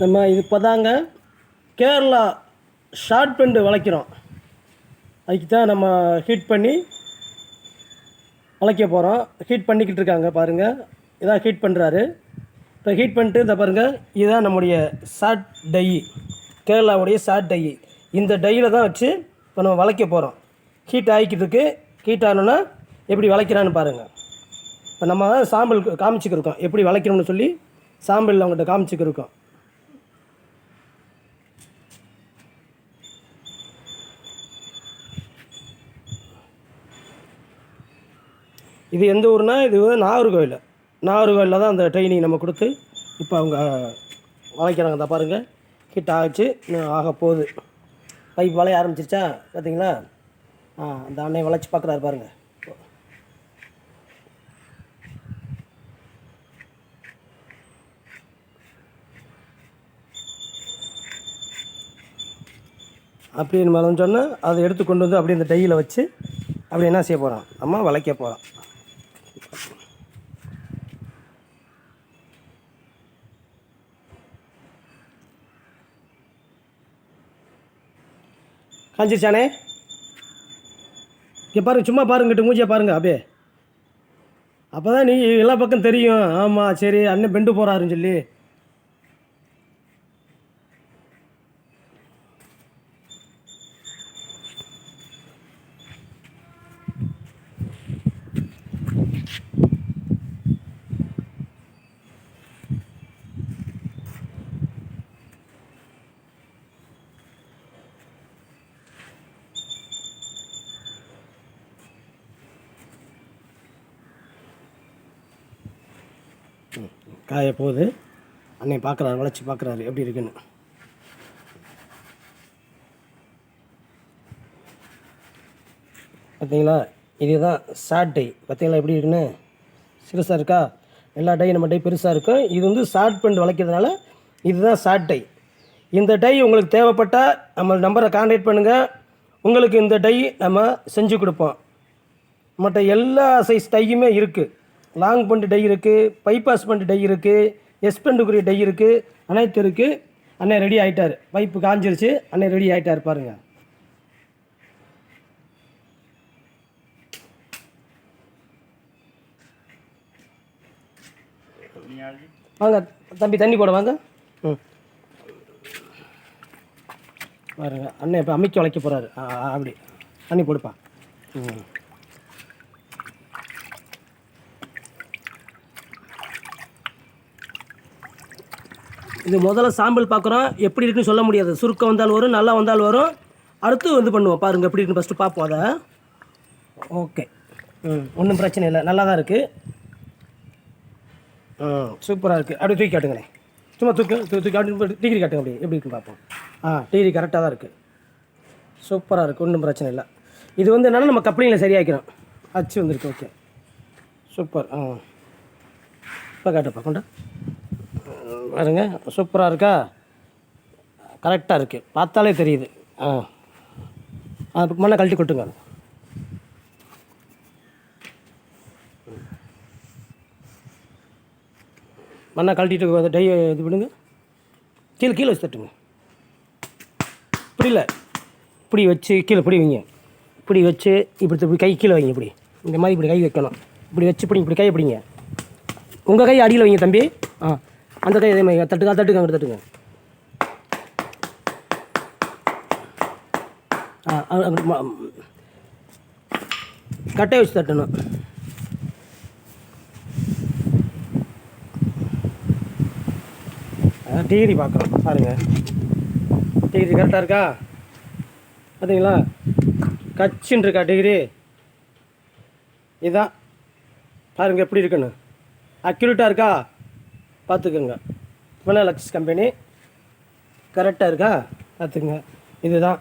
நம்ம இது இப்போதாங்க கேரளா ஷார்ட் பெண்டு வளைக்கிறோம். அதுக்கு தான் நம்ம ஹீட் பண்ணி வளைக்க போகிறோம் ஹீட் பண்ணிக்கிட்டு இருக்காங்க பாருங்கள் இதான் ஹீட் பண்ணுறாரு இப்போ ஹீட் பண்ணிட்டு இதை பாருங்கள் இதுதான் நம்முடைய ஷார்ட் டை கேரளாவுடைய ஷார்ட் டை இந்த டையில் தான் வச்சு இப்போ நம்ம வளைக்க போகிறோம் ஹீட் ஆகிக்கிட்டு இருக்கு. ஹீட் ஆனோன்னா எப்படி வளைக்கிறான்னு பாருங்கள் இப்போ நம்ம சாம்பிள் காமிச்சிக்கிருக்கோம். எப்படி வளைக்கணும்னு சொல்லி சாம்பிள் அவங்ககிட்ட காமிச்சிக்கிருக்கோம். இது எந்த ஊர்னால் இது வந்து நாகர்கோவில் நாகர்கோவிலில் தான் அந்த ட்ரைனிங் நம்ம கொடுத்து இப்போ அவங்க வளைக்கிறாங்க தான் பாருங்கள் ஹிட் ஆகிச்சு இன்னும் ஆக போகுது. பைப் வளைய ஆரம்பிச்சிருச்சா? பார்த்தீங்களா ஆ அந்த அண்ணன் வளைச்சி பார்க்குறாரு பாருங்கள் அப்படின்னு மேலே சொன்னால் அதை எடுத்து கொண்டு வந்து அப்படியே இந்த டையில் வச்சு அப்படி என்ன செய்ய போகிறோம் நம்ம வளைக்க போகிறான் காஞ்சிருச்சானே? இங்கே பாருங்க சும்மா பாருங்கட்டு மூஞ்சியை பாருங்க அப்படியே. அப்போ தான் நீ எல்லா பக்கம் தெரியும். ஆமாம் சரி அண்ணன் பெண்டு போகிறாருன்னு சொல்லி. காய போகுது அன்னை பார்க்குறாரு வளைச்சி பார்க்குறாரு எப்படி இருக்குன்னு. பார்த்தீங்களா? இதுதான் ஷார்ட் டை பார்த்தீங்களா எப்படி இருக்குன்னு? சிறுசாக இருக்கா? எல்லா டை நம்ம டை பெருசாக இருக்கும். இது வந்து ஷார்ட் பெண்ட் வளைக்கிறதுனால இதுதான் ஷார்ட் டை இந்த டை உங்களுக்கு தேவைப்பட்டால் நம்ம நம்பரை கான்டாக்ட் பண்ணுங்கள் உங்களுக்கு இந்த டை நம்ம செஞ்சு கொடுப்போம். மற்ற எல்லா சைஸ் டையுமே இருக்குது லாங் பண்டு டை இருக்குது பைபாஸ் பண்டு டை இருக்குது எஸ் பண்டுக்குரிய டை இருக்குது அனைத்து இருக்குது அண்ணன் ரெடி ஆகிட்டார் பைப்பு காஞ்சிருச்சு. அண்ணன் ரெடி ஆகிட்டார் பாருங்கள் வாங்க தம்பி தண்ணி போட வாங்க. ம். பாருங்க அண்ணன் இப்போ அமைக்க வளைக்க போகிறாரு அப்படி. தண்ணி போடுப்பா. ம். இது முதல்ல சாம்பிள் பார்க்குறோம். எப்படி இருக்குன்னு சொல்ல முடியாது. சுருக்கம் வந்தால் வரும் நல்லா வந்தால் வரும். அடுத்து வந்து பண்ணுவோம். பாருங்கள் எப்படி இருக்குன்னு ஃபஸ்ட்டு பார்ப்போம் அதை. ஓகே ம் ஒன்றும் பிரச்சனை இல்லை. நல்லா தான் இருக்குது ம் சூப்பராக இருக்குது அப்படியே தூக்கி காட்டுங்களேன் சும்மா தூக்கு தூக்கி தூக்கி டிகிரி காட்டுங்க அப்படியே. எப்படி இருக்குன்னு பார்ப்போம். ஆ டிகிரி கரெக்டாக தான் இருக்குது சூப்பராக இருக்குது ஒன்றும் பிரச்சனை இல்லை. இது வந்து என்னென்னா நம்ம கப்ளிங்கில் சரியாக்கிறோம். அச்சு வந்திருக்கு. ஓகே சூப்பர் ஆ. இப்போ காட்டுப்பா கொண்டா பாருங்க சூப்பராக இருக்கா? கரெக்டாக இருக்குது பார்த்தாலே தெரியுது. ஆ. அதுக்கு மண்ணை கழட்டி கொட்டுங்க. மண்ணை கழட்டிட்டு டை இது பண்ணுங்க. கீழே கீழே வச்சு தட்டுங்க. புரியல? இப்படி வச்சு கீழே இப்படி வைங்க. இப்படி வச்சு இப்படி இப்படி கை கீழே வைங்க இப்படி. இந்த மாதிரி இப்படி கை வைக்கணும். இப்படி வச்சு இப்படி இப்படி கை பிடிங்க. உங்கள் கை அடியில் வைங்க தம்பி. ஆ. அந்த கை இதே மாதிரி. தட்டுங்க தட்டுங்க. அங்கிட்டு தட்டுங்க கட்டையை வச்சு தட்டணும். டிகிரி பார்க்குறோம் பாருங்கள் டிகிரி கரெக்டாக இருக்கா? பார்த்தீங்களா கச்சின்னு இருக்கா டிகிரி? இதான். பாருங்கள் எப்படி இருக்குன்னு அக்யூரேட்டாக இருக்கா? பார்த்துக்கோங்க. வினலக்ஸ் கம்பெனி கரெக்டாக இருக்கா? பார்த்துக்குங்க. இதுதான்.